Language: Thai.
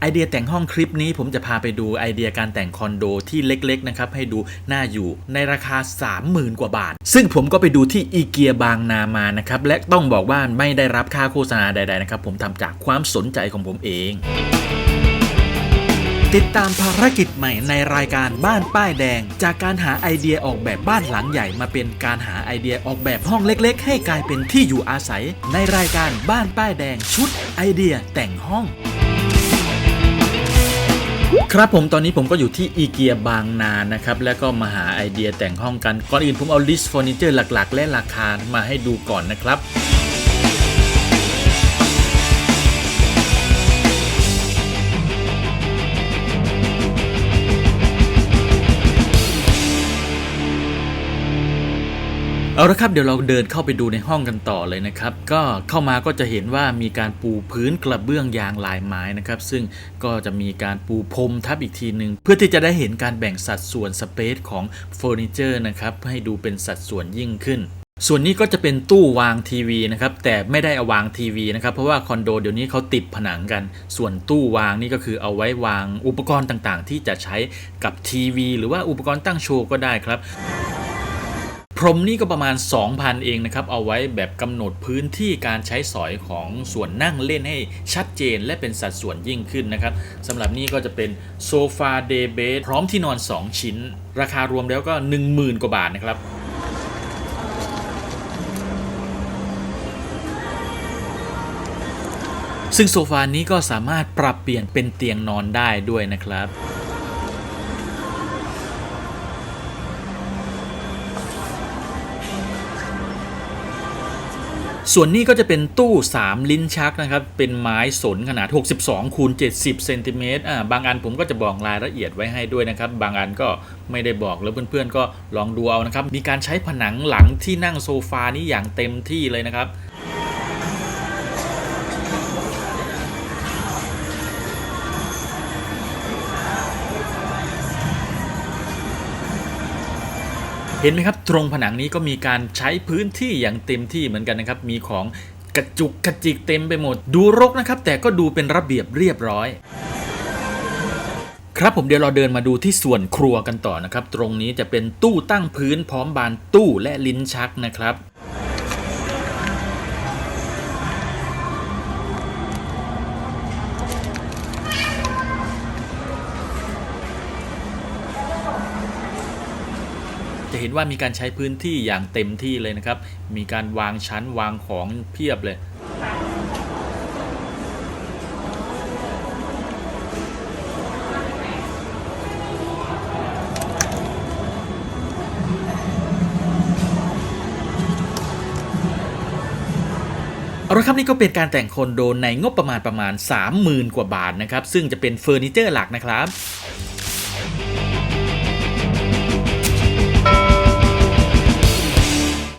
ไอเดียแต่งห้องคลิปนี้ผมจะพาไปดูไอเดียการแต่งคอนโดที่เล็กๆนะครับให้ดูน่าอยู่ในราคา 30,000 กว่าบาท ซึ่งผมก็ไปดูที่อีเกียบางนามานะครับและต้องบอกว่าไม่ได้รับค่าโฆษณาใดๆนะครับผมทำจากความสนใจของผมเองติดตามภารกิจใหม่ในรายการบ้านป้ายแดง จากการหาไอเดียออกแบบบ้านหลังใหญ่มาเป็นการหาไอเดียออกแบบห้องเล็ก ๆ ให้กลายเป็นที่อยู่อาศัย ในรายการบ้านป้ายแดงชุดไอเดียแต่งห้อง ครับผมตอนนี้ผมก็อยู่ที่อีเกียบางนานะครับ แล้วก็มาหาไอเดียแต่งห้องกัน ก่อนอื่นผมเอาลิสต์เฟอร์นิเจอร์หลัก ๆ และราคามาให้ดูก่อนนะครับ เอาละครับเดี๋ยวเราเดินเข้าไปดูในห้องกันต่อเลยนะครับ ก็เข้ามาก็จะเห็นว่ามีการปูพื้นกระเบื้องยางลายไม้นะครับ ซึ่งก็จะมีการปูพรมทับอีกทีหนึ่งเพื่อที่จะได้เห็นการแบ่งสัดส่วนสเปซของเฟอร์นิเจอร์นะครับให้ดูเป็นสัดส่วนยิ่งขึ้นส่วนนี้ก็จะเป็นตู้วางทีวีนะครับแต่ไม่ได้เอาวางทีวีนะครับเพราะว่าคอนโดเดี๋ยวนี้เขาติดผนังกัน ส่วนตู้วางนี่ก็คือเอาไว้วางอุปกรณ์ต่างๆ ที่จะใช้กับทีวี หรือว่าอุปกรณ์ตั้งโชว์ก็ได้ครับ พรมนี่ก็ประมาณ 2,000 เองนะครับ เอาไว้แบบกำหนดพื้นที่การใช้สอยของส่วนนั่งเล่นให้ชัดเจนและเป็นสัดส่วนยิ่งขึ้นนะครับสำหรับนี่ก็จะเป็นโซฟาเดย์เบดพร้อมที่นอน 2 ชิ้น ราคารวมแล้วก็ 10,000 กว่าบาทนะครับซึ่งโซฟานี้ก็สามารถปรับเปลี่ยนเป็นเตียงนอนได้ด้วยนะครับ ส่วนนี้ก็จะเป็นตู้ 3 ลิ้นชักนะครับ เป็นไม้สนขนาด 62คูณ70เซนติเมตรอ่าบางอันผมก็จะบอกรายละเอียดไว้ให้ด้วยนะครับ บางอันก็ไม่ได้บอกแล้วเพื่อนๆก็ลองดูเอานะครับ มีการใช้ผนังหลังที่นั่งโซฟานี้อย่างเต็มที่เลยนะครับ เห็นไหมครับตรงผนังนี้ก็มีการใช้พื้นที่อย่างเต็มที่เหมือนกันนะครับ มีของกระจุกกระจิกเต็มไปหมด ดูรกนะครับ แต่ก็ดูเป็นระเบียบเรียบร้อย ครับผมเดี๋ยวเราเดินมาดูที่ส่วนครัวกันต่อนะครับ ตรงนี้จะเป็นตู้ตั้งพื้นพร้อมบานตู้และลิ้นชักนะครับ เห็นว่ามีการใช้พื้นที่อย่างเต็มที่เลยนะครับ มีการวางชั้นวางของเพียบเลย เอาละครับนี่ก็เป็นการแต่งคอนโดในงบประมาณประมาณ 30,000 กว่าบาทนะครับ ซึ่งจะเป็นเฟอร์นิเจอร์หลักนะครับ